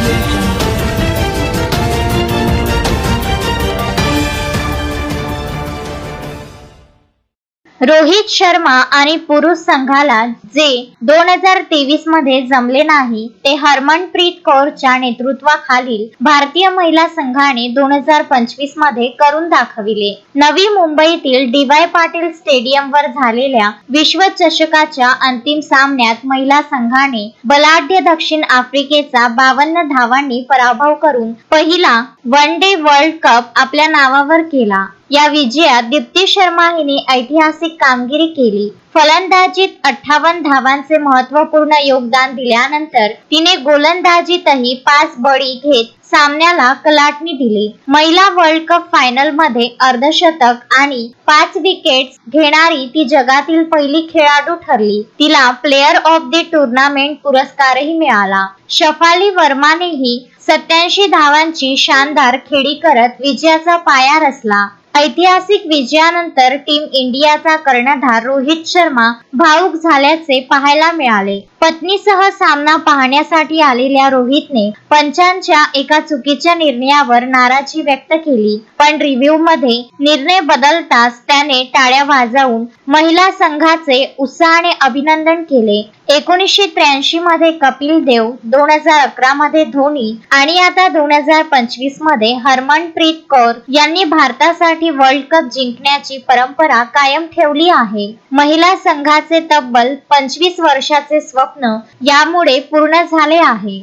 You. Rohit Sharma आणि पुरुष संघाला जे दोन हजार तेवीसमध्ये जमले नाही ते हरमनप्रीत कौरच्या नेतृत्वाखालील भारतीय महिला संघाने दोन हजार पंचवीसमध्ये करून दाखविले. नवी मुंबईतील डीवाय पाटील स्टेडियमवर झालेल्या विश्वचषकाच्या अंतिम सामन्यात महिला संघाने बलाढ्य दक्षिण आफ्रिकेचा बावन्न धावांनी पराभव करून पहिला वन डे वर्ल्ड कप आपल्या नावावर केला. या विजयात दीप्ती शर्मा हिने ऐतिहासिक कामगिरी केली. फलंदाजीत अठ्ठावन्न धावांचे महत्त्वपूर्ण योगदान दिल्यानंतर तिने गोलंदाजीतही पाच बळी घेत सामन्याला कलाटणी दिली. महिला वर्ल्ड कप फायनलमध्ये अर्धशतक आणि पाच विकेट्स घेणारी ती जगातील पहिली खेळाडू ठरली. तिला प्लेअर ऑफ द टुर्नामेंट पुरस्कारही मिळाला. शफाली वर्मानेही सत्याऐंशी धावांची शानदार खेळी करत विजयाचा पाया रचला. ऐतिहासिक विजयानंतर टीम इंडियाचा कर्णधार रोहित शर्मा भावुक झाल्याचे पाहायला मिळाले. पत्नीसह सामना पाहण्यासाठी आलेल्या रोहितने पंचांच्या एका चुकीच्या निर्णयावर नाराजी व्यक्त केली. पण रिव्ह्यू मध्ये निर्णय बदलताच त्याने टाळ्या वाजवून महिला संघाचे उत्साहाने अभिनंदन केले. एकोणीसशे त्र्याऐंशी मध्ये कपिल देव दोन हजार अकरा मध्ये धोनी आणि आता दोन हजार पंचवीसमध्ये हरमनप्रीत कौर यांनी भारतासाठी वर्ल्ड कप जिंकण्याची परंपरा कायम ठेवली आहे. महिला संघाचे तब्बल पंचवीस वर्षाचे स्वप्न यामुळे पूर्ण झाले आहे.